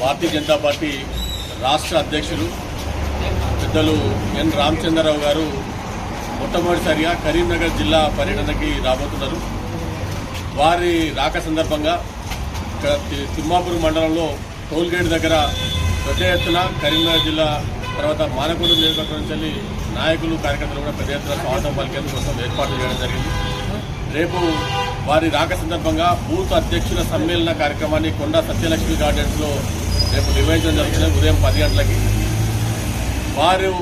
భారతీయ Janata party రాష్ట్ర అధ్యక్షులు పెద్దలు ఎన్ రామచంద్రరావు గారు మొట్టమొదటిసారిగా కరీంనగర్ జిల్లా పర్యటనకి రాబోతున్నారు. వారి రాక సందర్భంగా ఇక్కడ తిమ్మాపూర్ మండలంలో టోల్గేట్ దగ్గర పెద్ద ఎత్తున కరీంనగర్ జిల్లా తర్వాత మానకొండ నియోజకవర్గం నుంచి నాయకులు కార్యకర్తలు కూడా పెద్ద ఎత్తున స్వాగతం పలికేందుకు కోసం ఏర్పాట్లు చేయడం జరిగింది. రేపు వారి రాక సందర్భంగా బూత్ అధ్యక్షుల సమ్మేళన కార్యక్రమాన్ని కొండ సత్యలక్ష్మి గార్డెన్స్లో రేపు నిర్వహించడం జరుగుతుంది. ఉదయం పది గంటలకి. వారు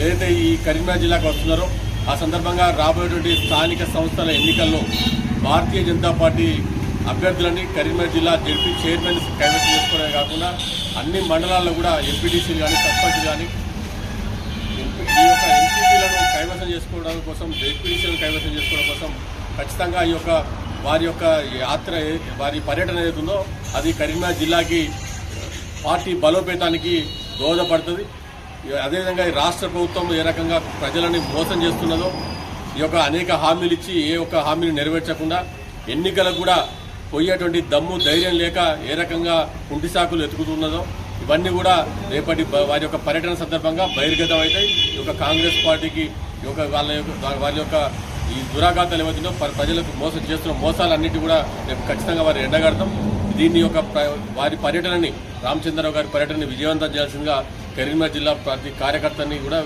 ఏదైతే ఈ కరీంనగర్ జిల్లాకు వస్తున్నారో ఆ సందర్భంగా రాబోయేటువంటి స్థానిక సంస్థల ఎన్నికల్లో భారతీయ జనతా పార్టీ అభ్యర్థులని కరీంనగర్ జిల్లా జడ్పీ చైర్మన్ కైవసం చేసుకోవడమే కాకుండా అన్ని మండలాల్లో కూడా ఎంపీటీసీలు కానీ సర్పంచ్ కానీ ఈ యొక్క ఎంపీపీలను కైవసం చేసుకోవడం కోసం జడ్పీటీసీలను కైవసం చేసుకోవడం కోసం ఖచ్చితంగా ఈ యొక్క వారి యొక్క యాత్ర ఏ- వారి పర్యటన ఏదైతుందో అది కరీంనగర్ జిల్లాకి పార్టీ బలోపేతానికి దోహదపడుతుంది. అదేవిధంగా ఈ రాష్ట్ర ప్రభుత్వం ఏ రకంగా ప్రజలని మోసం చేస్తున్నదో ఈ యొక్క అనేక హామీలు ఇచ్చి ఏ ఒక్క హామీని నెరవేర్చకుండా ఎన్నికలకు కూడా పోయేటువంటి దమ్ము ధైర్యం లేక ఏ రకంగా కుంటి సాకులు ఎతుకుతున్నదో ఇవన్నీ కూడా రేపటి వారి యొక్క పర్యటన సందర్భంగా బహిర్గతం అవుతాయి. ఈ యొక్క కాంగ్రెస్ పార్టీకి ఈ యొక్క వాళ్ళ యొక్క వారి యొక్క ఈ దురాఘాతాలు ఏవైతుందో ప్రజలకు మోసం చేస్తున్న మోసాలన్నిటి కూడా రేపు ఖచ్చితంగా వారు ఎండగడతాం. దీని యొక్క వారి పర్యటనని రామచంద్రరావు గారి పర్యటనని విజయవంతం చేయాల్సిందిగా కరీంనగర్ జిల్లా ప్రతి కార్యకర్తని కూడా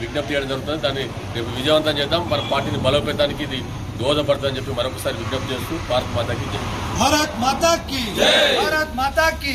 విజ్ఞప్తి చేయడం జరుగుతుంది. దాన్ని రేపు విజయవంతం చేద్దాం. మన పార్టీని బలోపేతానికి ఇది దోహదపడుతుందని చెప్పి మరొకసారి విజ్ఞప్తి చేస్తూ భారత్ మాతాకి భారత్ మాతాకి భారత్ మాతాకి